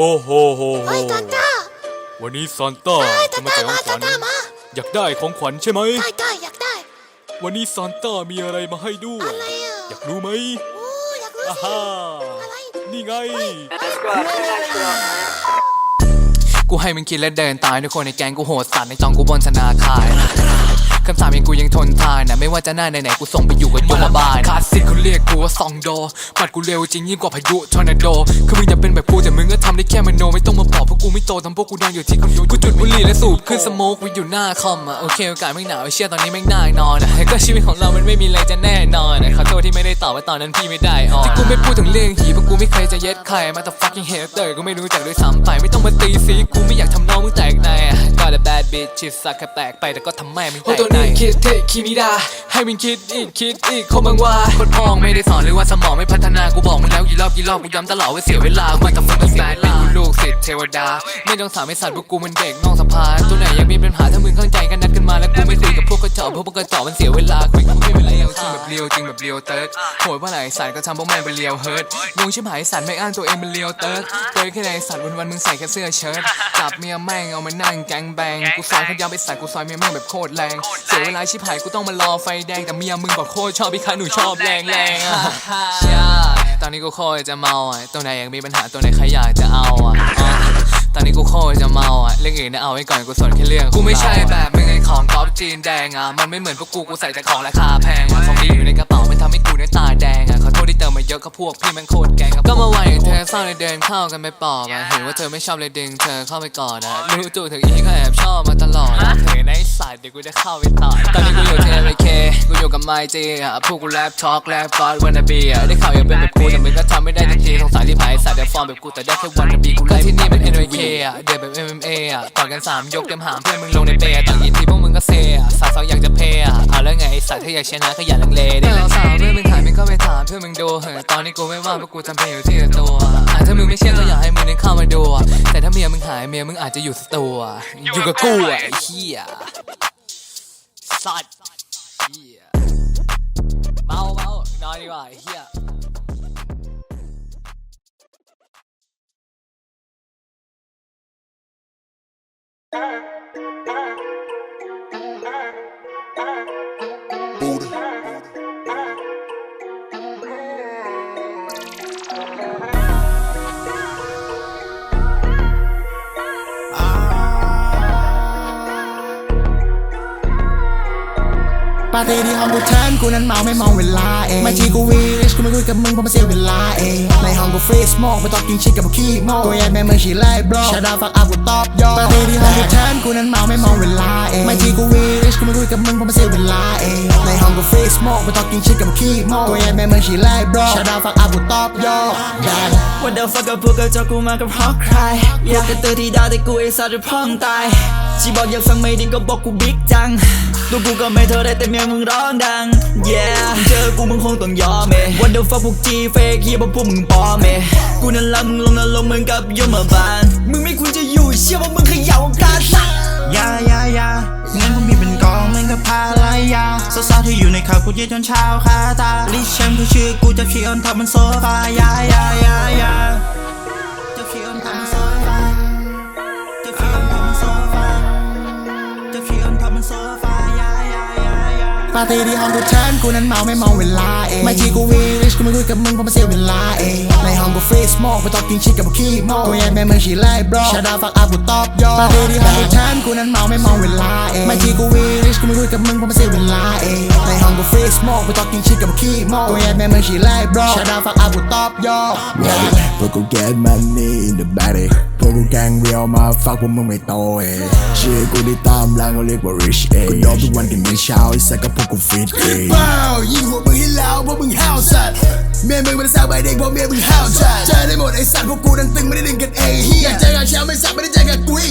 โอ้โหโหโหเฮ้ยตาตาวันนี้ซานต้าเฮ้ยจะตามาตาแจกขมาองขวัญตาตามาอยากได้ของขวัญใช่ไหม ได้ได้อยากได้ วันนี้ซานต้ามีอะไรมาให้ด้วย อะไรอะอยากรู้ไหมโอ้อยากรู้อาสิฮ่าอะไรนี่ไง กูให้มึงคิดและเดินตายทุกคนในแก๊งกูโหดสัตว์ในจองกูบนธนาคารคำสาปยังกูยังทนทานนะไม่ว่าจะหน้าไหนๆกูส่งไปอยู่กับยมบาลคลาสสิกเขาเรียกกูว่าซองโดปัดกูเร็วจริงยิ่งกว่าพายุทอร์นาโดคือมึงอย่าเป็นแบบกูแต่มึงก็ทำได้แค่มโนไม่ต้องมาบอกเพราะกูไม่โตทำพวกกูดังอยู่ที่คอนโดกูจุดบุหรี่และสูบขึ้นสโมกไว้อยู่หน้าคอมอะโอเคโอกาสไม่หนาวไอเชี่ยตอนนี้ไม่น่านอนอะก็ชีวิตของเรามันไม่มีอะไรจะแน่นอนขอโทษที่ไม่ได้ตอบว่าตอนนั้นพี่ไม่ได้ออนที่กูไม่พูดถึงเรื่องหีเพราะกูไม่เคยจะเย็ดใครมาแต่ fucking hater กูไม่รู้จักด้วยซ้ำไปไม่ต้องมาตีสีกูไม่อยากทำน้องมึงแตกในอะก็ a bad bitch ชิดสักแค่แตกไปแต่ก็ทำแม่มึงแตกในคิดเทคิมิดาให้มึงคิดอีกคิดอีกคงบังว่าคนพองไม่ได้สอนหรือว่าสมองไม่พัฒนากูบอกมึงแล้วกี่รอบกี่รอบกูย้ำตลอดว่าเสียเวลามันต้องฝึกแฟนเป็นกูลูกศิษย์เทวดา ไม่ต้องสามไอ้สัตว์พวกกูมันเด็กนอกสภาตัวไหนยังมีปัญหาถ้ามึงเข้าใจกันนัดกันมาแล้วกูไม่คุยกับพวกกระจอกเพราะพวกกระจอกมันเสียเวลาคุยกับพวกไม่เป็นไรเอาจริงแบบเลียวจริงแบบเลียวเติร์ดโหดว่าไหนสารก็ทำพวกแม่งเป็นเลียวเฮิร์ตงงชิบหายสัตว์ไม่อ้างตัวเองเป็นเลียวเติร์ดเติร์ดแค่ไหนสัตว์วันวันๆมึงใส่แค่เสื้อเชิ้ตจับเมียแม่งเอามานั่งแกงแบงกูซอยเขายาวไปสัตว์กูซอยเมียแม่งแบบโคตรแรงเสียเวลาชิบหายกูต้องมารอไฟแดงแต่เมียมึงบอกโคตรชอบพี่คะหนูชอบแรงแรงๆอะใช่ตอนนี้กูโคตรจะเมาอะตัวไหนยังมีปัญหาตัวไหนใครอยากจะเอาอะอะ ตอนนี้กูโคตรจะเมาอะเรื่องอื่นนะเอาไว้ก่อนกูสนแค่เรื่องกูไม่ใช่แบบมึงไอ้ของก๊อปจีนแดงอะมันไม่เหมือนพวกกูกูใส่แต่ของราคาแพงอะของดีอยู่ในกระเป๋ามันทำให้กูในตาแดงอะขอโทษที่เติมมาเยอะก็พวกพี่แมันโคตรแกงครับก็มาวันอย่างเธอเศร้าเลยเดินเข้ากันไปปอบอะเห็นว่าเธอไม่ชอบเลยดึงเธอเข้าไปก่อนอะรู้ตัวเธออีก็แอบชอบมาตลอดอะเธอในสายเดี๋ยวกูจะเข้าไปต่อตอนนี้กูอยู่ที่ LK กูอยู่กับไมจีอะพวกกูแรปทอล์กแรปฟอสวันนาบีอะได้ข่าวอยากเป็นแบบกูแต่มึงก็ทำไม่ได้ทันทีสงสารที่ผายสายเดี๋ยวฟอร์มแบบกูแต่ได้แค่วันนาบีกูไล่ที่นี่มัน NYK อะเดี๋ยวแบบ MMA อะต่อกันสามยกเต็มหามเพื่อนมึงลงในเปย์ต่างยินทีพวกมึงก็เซอะสาวสาวอยากจะเพย์อะเอาแล้วไงไอ้สัตว์ถ้าอยากชนะก็อย่าลังเลเดิสาวเพื่อนมึงถ่ายมึงก็ไปถามเพื่อนมึงดูเฮ้ยตอนนี้กูไม่ว่างเพราะกูทำเพลงอยู่ที่ตัวอะถ้ามึงไม่เชื่อก็อยากให้มึงนึกเข้ามาดูแต่ถ้าเมียมึงหายเมียมึงอาจจะอยู่สตูอะอยู่กับกูอะไอ้เหี้ย สัตว์เหี้ย ปาร์ตี้ที่ห้องกูเทิร์นกูนั้นเมาไม่มองเวลาเองมาจีกูวีริชกูไม่คุยกับมึงเพราะมันเสียเวลาเองในห้องกูฟรีสโมกไปต่อกินชิคกับพวกขี้โมกกูแย่แม่เมื่อชีไล่บล็อกชาดาฟักอัพกูตอบยอปาร์ตี้ที่ห้องกูเทิร์นกูนั้นเมาไม่มองเวลาเองมาจีกูวีริชกูไม่คุยกับมึงเพราะมันเสียเวลาเอง ในห้องกูฟรีสโมกไปต่อกินชิคกับพวกขี้โมกกูแย่แม่เมื่อชีไล่บล็อกชาดาฟักอัพกูตอบยอ Bang What the fuck กับพวกกระจอกกูมากับเพราะใครอยากกระตือที่ดาวแต่กูไอ้สัตว์จะพร้อมตายชีบอกอยากฟังไม่ดีก็บอกกูบิ๊กจังตัวกูก็ไม่เท่าไรแต่เมียมึงร้องดัง Yeah เจอกูมึงคงต้องยอมเอ What the fuck พวกจีเฟกเฮียบอกพวกมึงปลอมเอกูนั่นละมึงลงนรกเหมือนกับยมบาลมึงไม่ควรจะอยู่เชื่อว่ามึงเขย่าวงการ ข่าวกูยืนจนเช้าคาตาลิเชมคือชื่อกูจะขี่ออนทับบนโซฟายายายายาจะขี่ออนทับบนโซฟาจะขี่ออนทับบนโซฟาจะขี่ออนทับบนโซฟายายายายาปาร์ตี้ที่ห้องกูเทิร์นกูนั้นเมาไม่มองเวลาเองไมาจีกูวีริชกูไม่คุยกับมึงเพราะมันเสียเวลาเองในห้องกูฟรีสโมกไปตอกินชิคกับพวกขี้โมกกูแย่แม่เมืองชีไล่บล็อกชาดาฟักอัพกูตอบยอปาร์ตี้ที่ห้องกูเทิร์นกูนั้นเมาไม่มองเวลาเองไมาจีกูวีริชกูไม่คุยกับมึงเพราะมันเสียเวลาเอง ในห้องกูฟรีสโมกไปต่อกินชิคกับพวกขี้โมกกูแย่แม่เมืองชีไล่บล็อกชาดาฟักอัพกูตอบยอพวกกู get money in the body พวกกูแกงเรียวมาฟักพวกมึงไม่โตเองชื่อกูที่ตามหลังเขาเรียกว่า rich เองกูโดนทุกวันกินมื้อเช้าไอ้สักกับพวกกูฟิตเองว้าวยิงหัวมึงให้แล้วเพราะมึงห้าวสัตว์เมียมึงมันสาวใบเด็กเพราะเมียมึงห้าวจัดเจอได้หมดไอ้สัตว์พวกกูนั้นตึงไม่ได้ดึงกันเองเฮียอยากเจอกับแชมป์ไม่สัตว์ไม่ได้เจอกับกูไอ้